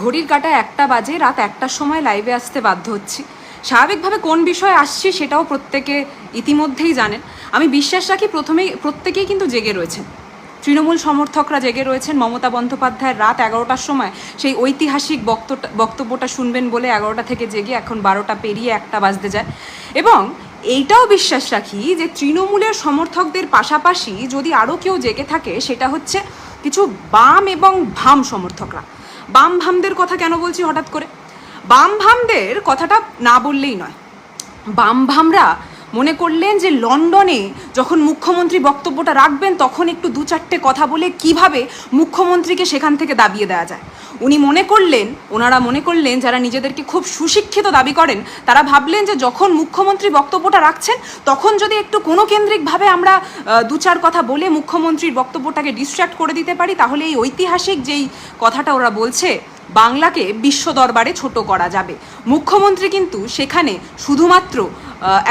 ঘড়ির কাটা একটা বাজে, রাত একটার সময় লাইভে আসতে বাধ্য হচ্ছি। স্বাভাবিকভাবে কোন বিষয়ে আসছি সেটাও প্রত্যেকে ইতিমধ্যেই জানেন। আমি বিশ্বাস রাখি প্রথমেই, প্রত্যেকেই কিন্তু জেগে রয়েছেন। তৃণমূল সমর্থকরা জেগে রয়েছেন। মমতা বন্দ্যোপাধ্যায়ের রাত এগারোটার সময় সেই ঐতিহাসিক বক্তব্যটা শুনবেন বলে এগারোটা থেকে জেগে এখন বারোটা পেরিয়ে একটা বাজতে যায়। এবং এইটাও বিশ্বাস রাখি যে তৃণমূলের সমর্থকদের পাশাপাশি যদি আরও কেউ জেগে থাকে, সেটা হচ্ছে কিছু বাম এবং ভাম সমর্থকরা। বাম ভামদের কথা কেন বলছি হঠাৎ করে? বাম ভামদের কথাটা না বললেই নয়। বাম ভামরা মনে করলেন যে লন্ডনে যখন মুখ্যমন্ত্রী বক্তব্যটা রাখবেন, তখন একটু দু চারটে কথা বলে কীভাবে মুখ্যমন্ত্রীকে সেখান থেকে দাবিয়ে দেওয়া যায়। উনি মনে করলেন, ওনারা মনে করলেন, যারা নিজেদেরকে খুব সুশিক্ষিত দাবি করেন, তারা ভাবলেন যে যখন মুখ্যমন্ত্রী বক্তব্যটা রাখছেন, তখন যদি একটু কোনো কেন্দ্রিকভাবে আমরা দু চার কথা বলে মুখ্যমন্ত্রীর বক্তব্যটাকে ডিস্ট্র্যাক্ট করে দিতে পারি, তাহলে এই ঐতিহাসিক যেই কথাটা ওরা বলছে, বাংলাকে বিশ্ব দরবারে ছোট করা যাবে। মুখ্যমন্ত্রী কিন্তু সেখানে শুধুমাত্র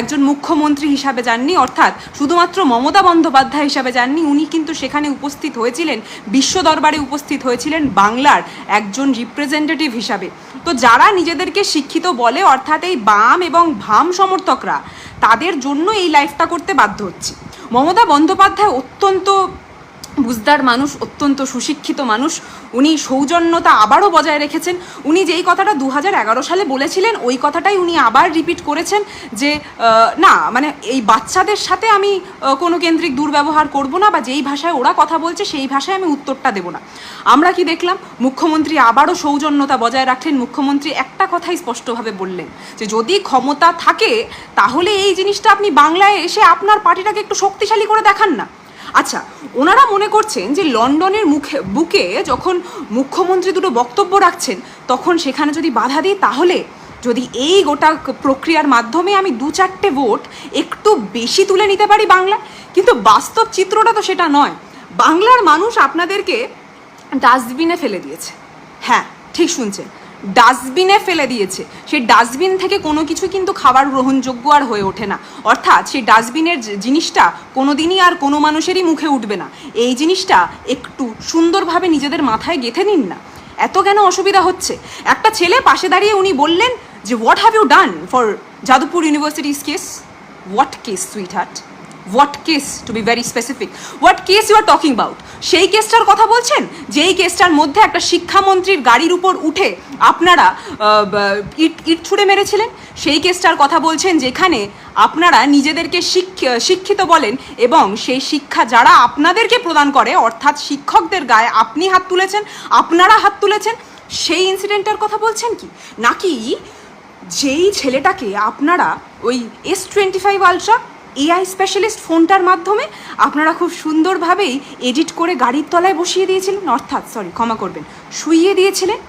একজন মুখ্যমন্ত্রী হিসাবে যাননি, অর্থাৎ শুধুমাত্র মমতা বন্দ্যোপাধ্যায় হিসাবে যাননি, উনি কিন্তু সেখানে উপস্থিত হয়েছিলেন, বিশ্ব দরবারে উপস্থিত হয়েছিলেন বাংলার একজন রিপ্রেজেন্টেটিভ হিসাবে। তো যারা নিজেদেরকে শিক্ষিত বলে, অর্থাৎ এই বাম এবং ভাম সমর্থকরা, তাদের জন্য এই লাইফটা করতে বাধ্য হচ্ছে। মমতা বন্দ্যোপাধ্যায় অত্যন্ত বুঝদার মানুষ, অত্যন্ত সুশিক্ষিত মানুষ, উনি সৌজন্যতা আবারও বজায় রেখেছেন। উনি যেই কথাটা দু হাজার এগারো সালে বলেছিলেন, ওই কথাটাই উনি আবার রিপিট করেছেন যে না মানে এই বাচ্চাদের সাথে আমি কোনো কেন্দ্রিক দুর্ব্যবহার করব না বা যেই ভাষায় ওরা কথা বলছে, সেই ভাষায় আমি উত্তরটা দেবো না। আমরা কি দেখলাম? মুখ্যমন্ত্রী আবারও সৌজন্যতা বজায় রাখলেন। মুখ্যমন্ত্রী একটা কথাই স্পষ্টভাবে বললেন যে, যদি ক্ষমতা থাকে, তাহলে এই জিনিসটা আপনি বাংলায় এসে আপনার পার্টিটাকে একটু শক্তিশালী করে দেখান না। আচ্ছা ওনারা মনে করছেন যে লন্ডনের মুখে, বুকে যখন মুখ্যমন্ত্রী দুটো বক্তব্য রাখছেন, তখন সেখানে যদি বাধা দিই, তাহলে যদি এই গোটা প্রক্রিয়ার মাধ্যমে আমি দু চারটে ভোট একটু বেশি তুলে নিতে পারি বাংলায়? কিন্তু বাস্তব চিত্রটা তো সেটা নয়। বাংলার মানুষ আপনাদেরকে ডাস্টবিনে ফেলে দিয়েছে। হ্যাঁ ঠিক শুনছেন। ডাস্টবিনে ফেলে দিয়েছে। সেই ডাস্টবিন থেকে কোনো কিছু কিন্তু খাবার গ্রহণযোগ্য আর হয়ে ওঠে না। অর্থাৎ সেই ডাস্টবিনের জিনিসটা কোনো দিনই আর কোনো মানুষেরই মুখে উঠবে না। এই জিনিসটা একটু সুন্দরভাবে নিজেদের মাথায় গেঁথে নিন না। এত কেন অসুবিধা হচ্ছে? একটা ছেলে পাশে দাঁড়িয়ে উনি বললেন যে what have you done for Jadavpur university's case what case sweetheart what case to be very specific what case you are talking about সেই কেসটার কথা বলছেন? যেই কেসটার মধ্যে একটা শিক্ষামন্ত্রীর গাড়ির উপর উঠে আপনারা ইট ইট ছুঁড়ে মেরেছিলেন? সেই কেসটার কথা বলছেন যেখানে আপনারা নিজেদেরকে শিক্ষ- শিক্ষিত বলেন এবং সেই শিক্ষা যারা আপনাদেরকে প্রদান করে, অর্থাৎ শিক্ষকদের গায়ে আপনি হাত তুলেছেন, আপনারা হাত তুলেছেন, সেই ইনসিডেন্টের কথা বলছেন কি? নাকি যেই ছেলেটাকে আপনারা ওই S twenty five ultra AI specialist ফোনটার মাধ্যমে আপনারা খুব সুন্দরভাবেই এডিট করে গাড়ির তলায় বসিয়ে দিয়েছিলেন, অর্থাৎ সরি ক্ষমা করবেন, শুইয়ে দিয়েছিলেন।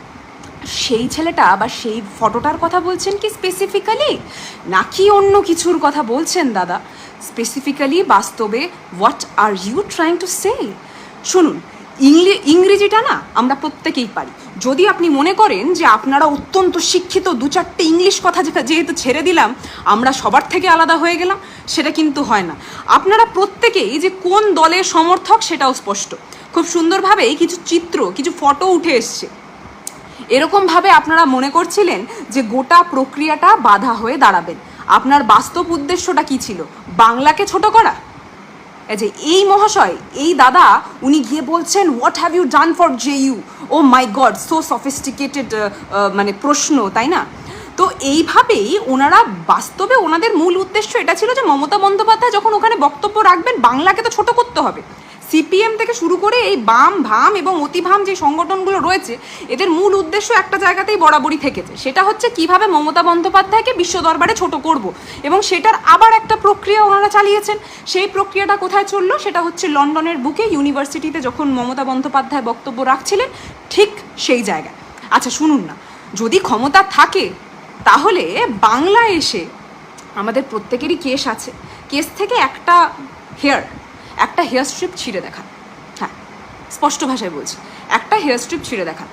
সেই ছেলেটা বা সেই ফটোটার কথা বলছেন কি স্পেসিফিক্যালি নাকি অন্য কিছুর কথা বলছেন, দাদা? স্পেসিফিক্যালি বাস্তবে what are you trying to say শুনুন ইংলি ইংরেজিটা না আমরা প্রত্যেকেই পারি। যদি আপনি মনে করেন যে আপনারা অত্যন্ত শিক্ষিত, দু চারটে ইংলিশ কথা যেহেতু ছেড়ে দিলাম, আমরা সবার থেকে আলাদা হয়ে গেলাম, সেটা কিন্তু হয় না। আপনারা প্রত্যেকেই যে কোন দলের সমর্থক সেটাও স্পষ্ট। খুব সুন্দরভাবেই কিছু চিত্র, কিছু ফটো উঠে এসছে। এরকমভাবে আপনারা মনে করছিলেন যে গোটা প্রক্রিয়াটা বাধা হয়ে দাঁড়াবেন। আপনার বাস্তব উদ্দেশ্যটা কি ছিল? বাংলাকে ছোট করা? যে এই মহাশয়, এই দাদা, উনি গিয়ে বলছেন what have you done for J U oh my god so sophisticated মানে প্রশ্ন, তাই না? তো এইভাবেই ওনারা বাস্তবে ওনাদের মূল উদ্দেশ্য এটা ছিল যে মমতা বন্দ্যোপাধ্যায় যখন ওখানে বক্তব্য রাখবেন, বাংলাকে তো ছোট করতে হবে। সিপিএম থেকে শুরু করে এই বাম, ভাম এবং অতিভাম যে সংগঠনগুলো রয়েছে, এদের মূল উদ্দেশ্য একটা জায়গাতেই বরাবরই থেকেছে। সেটা হচ্ছে কীভাবে মমতা বন্দ্যোপাধ্যায়কে বিশ্ব দরবারে ছোট করব এবং সেটার আবার একটা প্রক্রিয়া ওনারা চালিয়েছেন। সেই প্রক্রিয়াটা কোথায় চলল? সেটা হচ্ছে লন্ডনের বুকে ইউনিভার্সিটিতে যখন মমতা বন্দ্যোপাধ্যায় বক্তব্য রাখছিলেন, ঠিক সেই জায়গায়। আচ্ছা শুনুন না। যদি ক্ষমতা থাকে, তাহলে বাংলা এসে আমাদের প্রত্যেকেরই কেস আছে। কেস থেকে একটা হেয়ার একটা হেয়ার স্ট্রিপ ছিঁড়ে দেখা। হ্যাঁ স্পষ্ট ভাষায় বলছি। একটা হেয়ার স্ট্রিপ ছিঁড়ে দেখান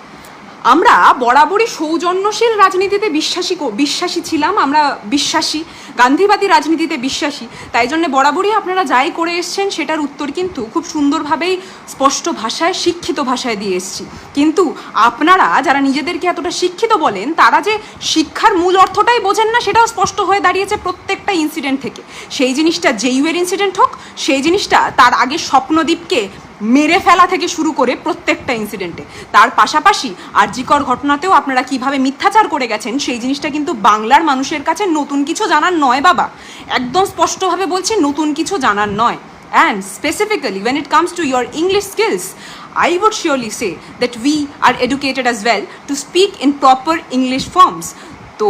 আমরা বরাবরই সৌজন্যশীল রাজনীতিতে বিশ্বাসী বিশ্বাসী ছিলাম, আমরা বিশ্বাসী, গান্ধীবাদী রাজনীতিতে বিশ্বাসী। তাই জন্য বরাবরই আপনারা যাই করে এসছেন সেটার উত্তর কিন্তু খুব সুন্দরভাবেই স্পষ্ট ভাষায়, শিক্ষিত ভাষায় দিয়ে এসছি। কিন্তু আপনারা যারা নিজেদেরকে এতটা শিক্ষিত বলেন, তারা যে শিক্ষার মূল অর্থটাই বোঝেন না, সেটাও স্পষ্ট হয়ে দাঁড়িয়েছে প্রত্যেকটা ইনসিডেন্ট থেকে। সেই জিনিসটা জেইউয়ের ইনসিডেন্ট হোক, সেই জিনিসটা তার আগে স্বপ্নদীপকে মেরে ফেলা থেকে শুরু করে প্রত্যেকটা ইনসিডেন্টে তার পাশাপাশি আরজিকর ঘটনাতেও আপনারা কীভাবে মিথ্যাচার করে গেছেন সেই জিনিসটা কিন্তু বাংলার মানুষের কাছে নতুন কিছু জানার নয় বাবা। একদম স্পষ্টভাবে বলছি নতুন কিছু জানার নয়। And specifically when it comes to your English skills, I would surely say that we are educated as well to speak in proper English forms. তো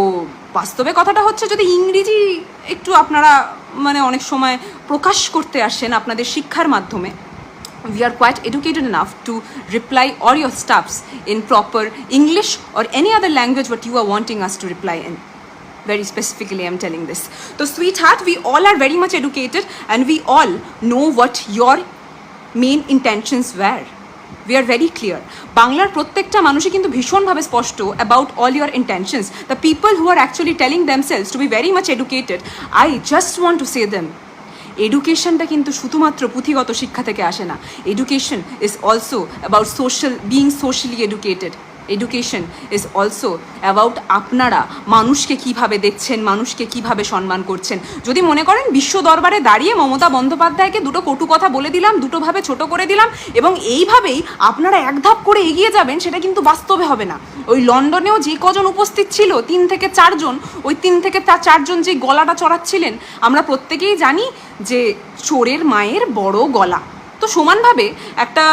বাস্তবে কথাটা হচ্ছে যদি ইংরেজি একটু আপনারা মানে অনেক সময় প্রকাশ করতে আসেন আপনাদের শিক্ষার মাধ্যমে we are quite educated enough to reply all your stuffs in proper English or any other language what you are wanting us to reply in. Very specifically, I'm telling this. So, sweetheart, we all are very much educated and we all know what your main intentions were. We are very clear. বাংলার প্রত্যেকটা মানুষই কিন্তু ভীষণভাবে স্পষ্ট about all your intentions the people who are actually telling themselves to be very much educated I just want to say them এডুকেশনটা কিন্তু শুধুমাত্র পুঁথিগত শিক্ষা থেকে আসে না। Education is also about social being socially educated education is also about আপনারা, মানুষকে কীভাবে দেখছেন, মানুষকে কীভাবে সম্মান করছেন। যদি মনে করেন বিশ্ব দরবারে দাঁড়িয়ে মমতা বন্দ্যোপাধ্যায়কে দুটো কটু কথা বলে দিলাম, দুটোভাবে ছোট করে দিলাম, এবং এইভাবেই আপনারা এক ধাপ করে এগিয়ে যাবেন, সেটা কিন্তু বাস্তবে হবে না। ওই লন্ডনেও যে কজন উপস্থিত ছিল, তিন থেকে চারজন, ওই তিন থেকে তার চারজন যে গলাটা চড়াচ্ছিলেন, আমরা প্রত্যেকেই জানি যে চোরের মায়ের বড় গলা। তো সমানভাবে একটা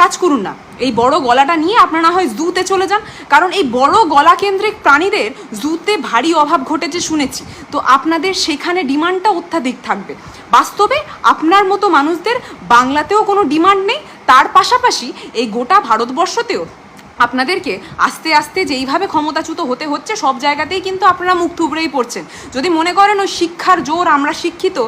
কাজ করুন না। এই বড় গলাটা নিয়ে আপনারা হয় জুতে চলে যান। কারণ এই বড় গলা কেন্দ্রিক প্রাণীদের জুতে ভারী অভাব ঘটেছে শুনেছি। তো আপনাদের সেখানে ডিমান্ডটা অত্যাধিক থাকবে। বাস্তবে আপনার মতো মানুষদের বাংলাতেও কোনো ডিমান্ড নেই। তার পাশাপাশি এই গোটা ভারতবর্ষতেও আপনাদেরকে আস্তে আস্তে যেইভাবে ক্ষমতাচ্যুত হতে হচ্ছে, সব জায়গাতেই কিন্তু আপনারা মুখ থুবড়েই পড়ছেন। যদি মনে করেন ওই শিক্ষার জোর আমরা শিক্ষিত,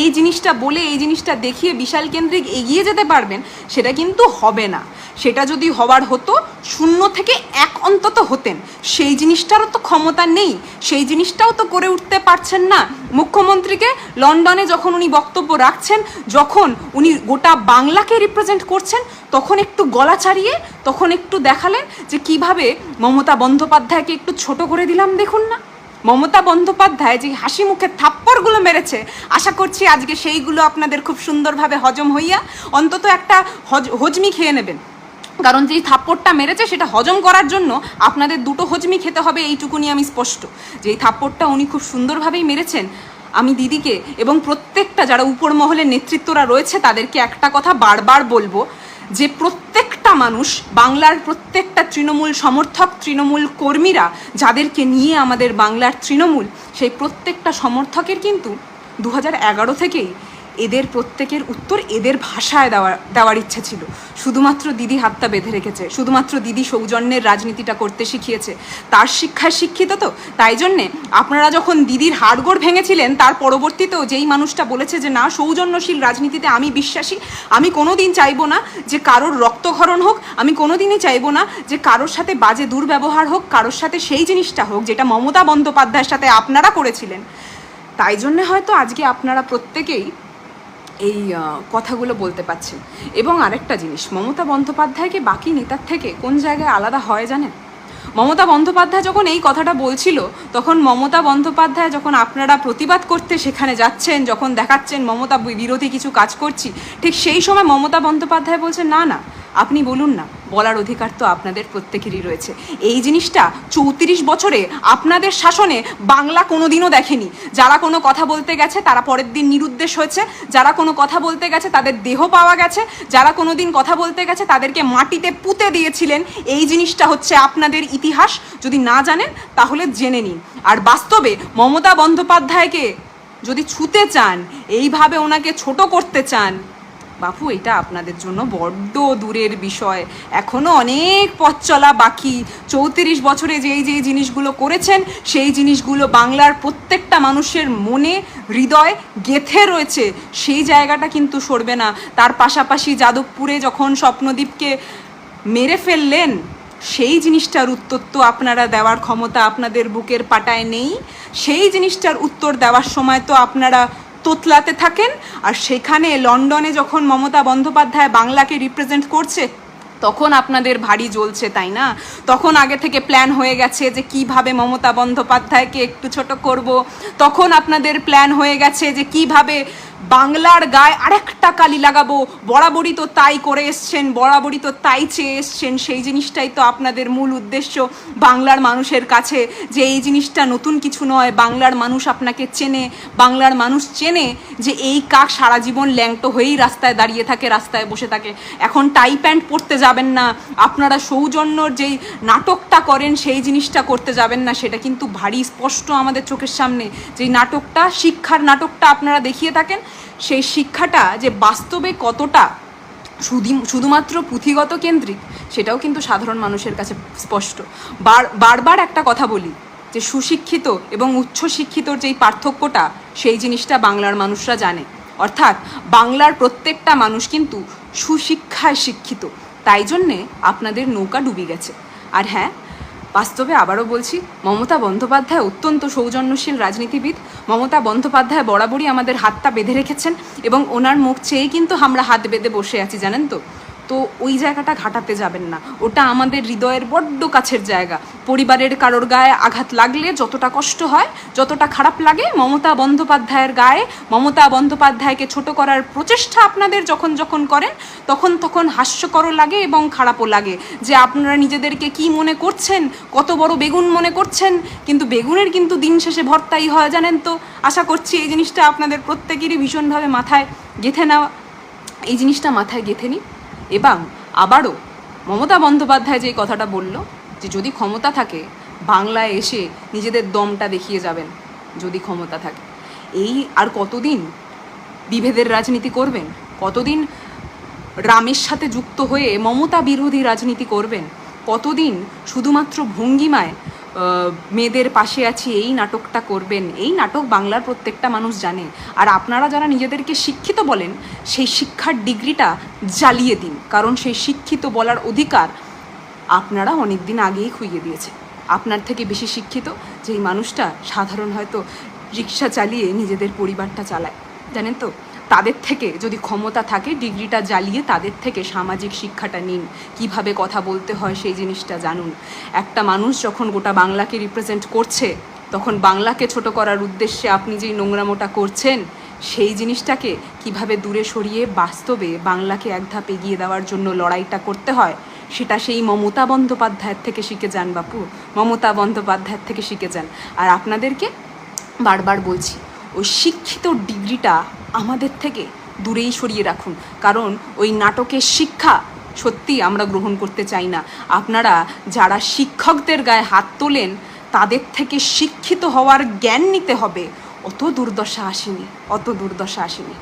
এই জিনিসটা বলে, এই জিনিসটা দেখিয়ে বিশাল কেন্দ্রিক এগিয়ে যেতে পারবেন, সেটা কিন্তু হবে না। সেটা যদি হবার হতো, শূন্য থেকে এক অন্তত হতেন। সেই জিনিসটারও তো ক্ষমতা নেই, সেই জিনিসটাও তো করে উঠতে পারছেন না। মুখ্যমন্ত্রীকে লন্ডনে যখন উনি বক্তব্য রাখছেন, যখন উনি গোটা বাংলাকে রিপ্রেজেন্ট করছেন, তখন একটু গলা ছাড়িয়ে তখন একটু দেখালেন যে কীভাবে মমতা বন্দ্যোপাধ্যায়কে একটু ছোট করে দিলাম দেখুন না। মমতা বন্দ্যোপাধ্যায় যে হাসি মুখে থাপ্পড়গুলো মেরেছে, আশা করছি আজকে সেইগুলো আপনাদের খুব সুন্দরভাবে হজম হইয়া অন্তত একটা হজ হজমি খেয়ে নেবেন। কারণ যেই থাপ্পড়টা মেরেছে সেটা হজম করার জন্য আপনাদের দুটো হজমি খেতে হবে, এইটুকুনি আমি স্পষ্ট। যে এই থাপ্পড়টা উনি খুব সুন্দরভাবেই মেরেছেন, আমি দিদিকে এবং প্রত্যেকটা যারা উপর মহলের নেতৃত্বরা রয়েছে তাদেরকে একটা কথা বারবার বলব, যে প্রত্যেকটা মানুষ, বাংলার প্রত্যেকটা তৃণমূল সমর্থক, তৃণমূল কর্মীরা যাদেরকে নিয়ে আমাদের বাংলার তৃণমূল, সেই প্রত্যেকটা সমর্থকের কিন্তু দু থেকেই এদের প্রত্যেকের উত্তর এদের ভাষায় দেওয়ার দেওয়ার ইচ্ছে ছিল। শুধুমাত্র দিদি হাতটা বেঁধে রেখেছে। শুধুমাত্র দিদি সৌজন্যের রাজনীতিটা করতে শিখিয়েছে। তার শিক্ষায় শিক্ষিত তো। তাই জন্যে আপনারা যখন দিদির হাড়গোড় ভেঙেছিলেন, তার পরবর্তীতেও যেই মানুষটা বলেছে যে, না, সৌজন্যশীল রাজনীতিতে আমি বিশ্বাসী, আমি কোনোদিন চাইব না যে কারোর রক্তক্ষরণ হোক, আমি কোনোদিনই চাইব না যে কারোর সাথে বাজে দুর্ব্যবহার হোক, কারোর সাথে সেই জিনিসটা হোক, যেটা মমতা বন্দ্যোপাধ্যায়ের সাথে আপনারা করেছিলেন। তাই জন্যে হয়তো আজকে আপনারা প্রত্যেকেই এই কথাগুলো বলতে পারছেন এবং আরেকটা জিনিস, মমতা বন্দ্যোপাধ্যায়কে বাকি নেতার থেকে কোন জায়গায় আলাদা হয় জানেন? মমতা বন্দ্যোপাধ্যায় যখন এই কথাটা বলছিল, তখন মমতা বন্দ্যোপাধ্যায় যখন আপনারা প্রতিবাদ করতে সেখানে যাচ্ছেন, যখন দেখাচ্ছেন মমতা বিরোধী কিছু কাজ করছি, ঠিক সেই সময় মমতা বন্দ্যোপাধ্যায় বলছেন, না না, আপনি বলুন না। বলার অধিকার তো আপনাদের প্রত্যেকেরই রয়েছে। এই জিনিসটা চৌত্রিশ বছরে আপনাদের শাসনে বাংলা কোনোদিনও দেখেনি। যারা কোনো কথা বলতে গেছে, তারা পরের দিন নিরুদ্দেশ হয়েছে। যারা কোনো কথা বলতে গেছে, তাদের দেহ পাওয়া গেছে। যারা কোনো দিন কথা বলতে গেছে, তাদেরকে মাটিতে পুঁতে দিয়েছিলেন। এই জিনিসটা হচ্ছে আপনাদের ইতিহাস। যদি না জানেন, তাহলে জেনে নিন। আর বাস্তবে মমতা বন্দ্যোপাধ্যায়কে যদি ছুতে চান, এইভাবে ওনাকে ছোট করতে চান বাপু, এটা আপনাদের জন্য বড্ড দূরের বিষয়। এখনও অনেক পথ চলা বাকি। চৌত্রিশ বছরে যেই যেই জিনিসগুলো করেছেন, সেই জিনিসগুলো বাংলার প্রত্যেকটা মানুষের মনে, হৃদয় গেথে রয়েছে। সেই জায়গাটা কিন্তু সরবে না। তার পাশাপাশি যাদবপুরে যখন স্বপ্নদীপকে মেরে ফেললেন, সেই জিনিসটার উত্তর তো আপনারা দেওয়ার ক্ষমতা আপনাদের বুকের পাটায় নেই। সেই জিনিসটার উত্তর দেওয়ার সময় তো আপনারা তোতলাতে থাকেন, আর সেখানে লন্ডনে যখন মমতা বন্দ্যোপাধ্যায় বাংলাকে রিপ্রেজেন্ট করছে, তখন আপনাদের ভারী জ্বলছে, তাই না? তখন আগে থেকে প্ল্যান হয়ে গেছে যে কীভাবে মমতা বন্দ্যোপাধ্যায়কে একটু ছোট করব, তখন আপনাদের প্ল্যান হয়ে গেছে যে কীভাবে বাংলার গায়ে আরেকটা কালি লাগাবো। বরাবরই তো তাই করে এসছেন, বরাবরই তো তাই চেয়ে এসছেন। সেই জিনিসটাই তো আপনাদের মূল উদ্দেশ্য বাংলার মানুষের কাছে, যে এই জিনিসটা নতুন কিছু নয়। বাংলার মানুষ আপনাকে চেনে, বাংলার মানুষ চেনে যে এই কাক সারা জীবন ল্যাংটো হয়েই রাস্তায় দাঁড়িয়ে থাকে, রাস্তায় বসে থাকে। এখন টাই প্যান্ট পরতে যাবেন না। আপনারা সৌজন্যর যেই নাটকটা করেন, সেই জিনিসটা করতে যাবেন না। সেটা কিন্তু ভারী স্পষ্ট আমাদের চোখের সামনে। যেই নাটকটা, শিক্ষার নাটকটা আপনারা দেখিয়ে থাকেন সেই শিক্ষাটা যে বাস্তবে কতটা শুধু শুধুমাত্র পুঁথিগত কেন্দ্রিক, সেটাও কিন্তু সাধারণ মানুষের কাছে স্পষ্ট। বার, বারবার একটা কথা বলি, যে সুশিক্ষিত এবং উচ্চশিক্ষিতর যেই পার্থক্যটা, সেই জিনিসটা বাংলার মানুষরা জানে। অর্থাৎ বাংলার প্রত্যেকটা মানুষ কিন্তু সুশিক্ষায় শিক্ষিত। তাই জন্যে আপনাদের নৌকা ডুবে গেছে। আর হ্যাঁ বাস্তবে আবারও বলছি, মমতা বন্দ্যোপাধ্যায় অত্যন্ত সৌজন্যশীল রাজনীতিবিদ। মমতা বন্দ্যোপাধ্যায় বরাবরই আমাদের হাতটা বেঁধে রেখেছেন এবং ওনার মুখ চেয়েই কিন্তু আমরা হাত বেঁধে বসে আছি, জানেন তো? তো ওই জায়গাটা ঘাটাতে যাবেন না। ওটা আমাদের হৃদয়ের বড্ড কাছের জায়গা। পরিবারের কারোর গায়ে আঘাত লাগলে যতটা কষ্ট হয়, যতটা খারাপ লাগে, মমতা বন্দ্যোপাধ্যায়ের গায়ে, মমতা বন্দ্যোপাধ্যায়কে ছোট করার প্রচেষ্টা আপনাদের যখন যখন করেন, তখন তখন হাস্যকরও লাগে এবং খারাপও লাগে। যে আপনারা নিজেদেরকে কি মনে করছেন, কত বড় বেগুন মনে করছেন, কিন্তু বেগুনের কিন্তু দিন শেষে ভর্তাই হয়, জানেন তো? আশা করছি এই জিনিসটা আপনাদের প্রত্যেকেরই ভীষণভাবে মাথায় গেঁথে নেওয়া, এই জিনিসটা মাথায় গেঁথে নিই। এবং আবারও মমতা বন্দ্যোপাধ্যায় যে কথাটা বলল, যে যদি ক্ষমতা থাকে, বাংলায় এসে নিজেদের দমটা দেখিয়ে যাবেন, যদি ক্ষমতা থাকে। এই আর কতদিন বিভেদের রাজনীতি করবেন? কতদিন রামের সাথে যুক্ত হয়ে মমতা বিরোধী রাজনীতি করবেন? কতদিন শুধুমাত্র ভঙ্গিমায় মেয়েদের পাশে আছি, এই নাটকটা করবেন। এই নাটক বাংলার প্রত্যেকটা মানুষ জানে। আর আপনারা যারা নিজেদেরকে শিক্ষিত বলেন, সেই শিক্ষার ডিগ্রিটা জ্বালিয়ে দিন। কারণ সেই শিক্ষিত বলার অধিকার আপনারা অনেক দিন আগেই খুইয়ে দিয়েছে আপনার থেকে বেশি শিক্ষিত যেই মানুষটা সাধারণ হয়তো রিক্সা চালিয়ে নিজেদের পরিবারটা চালায়। জানেন তো? তাদের থেকে, যদি ক্ষমতা থাকে, ডিগ্রিটা জ্বালিয়ে তাদের থেকে সামাজিক শিক্ষাটা নিন। কীভাবে কথা বলতে হয় সেই জিনিসটা জানুন। একটা মানুষ যখন গোটা বাংলাকে রিপ্রেজেন্ট করছে, তখন বাংলাকে ছোট করার উদ্দেশ্যে আপনি যেই নোংরামোটা করছেন, সেই জিনিসটাকে কীভাবে দূরে সরিয়ে বাস্তবে বাংলাকে এক ধাপ এগিয়ে দেওয়ার জন্য লড়াইটা করতে হয়, সেটা সেই মমতা বন্দ্যোপাধ্যায়ের থেকে শিখে যান, বাপু। মমতা বন্দ্যোপাধ্যায়ের থেকে শিখে যান। আর আপনাদেরকে বারবার বলছি ওই শিক্ষিত ডিগ্রিটা আমাদের থেকে দূরেই সরিয়ে রাখুন। কারণ ওই নাটকের শিক্ষা সত্যি আমরা গ্রহণ করতে চাই না। আপনারা যারা শিক্ষকদের গায়ে হাত তোলেন, তাদের থেকে শিক্ষিত হওয়ার জ্ঞান নিতে হবে। অত দুর্দশা আসেনি, অত দুর্দশা আসেনি।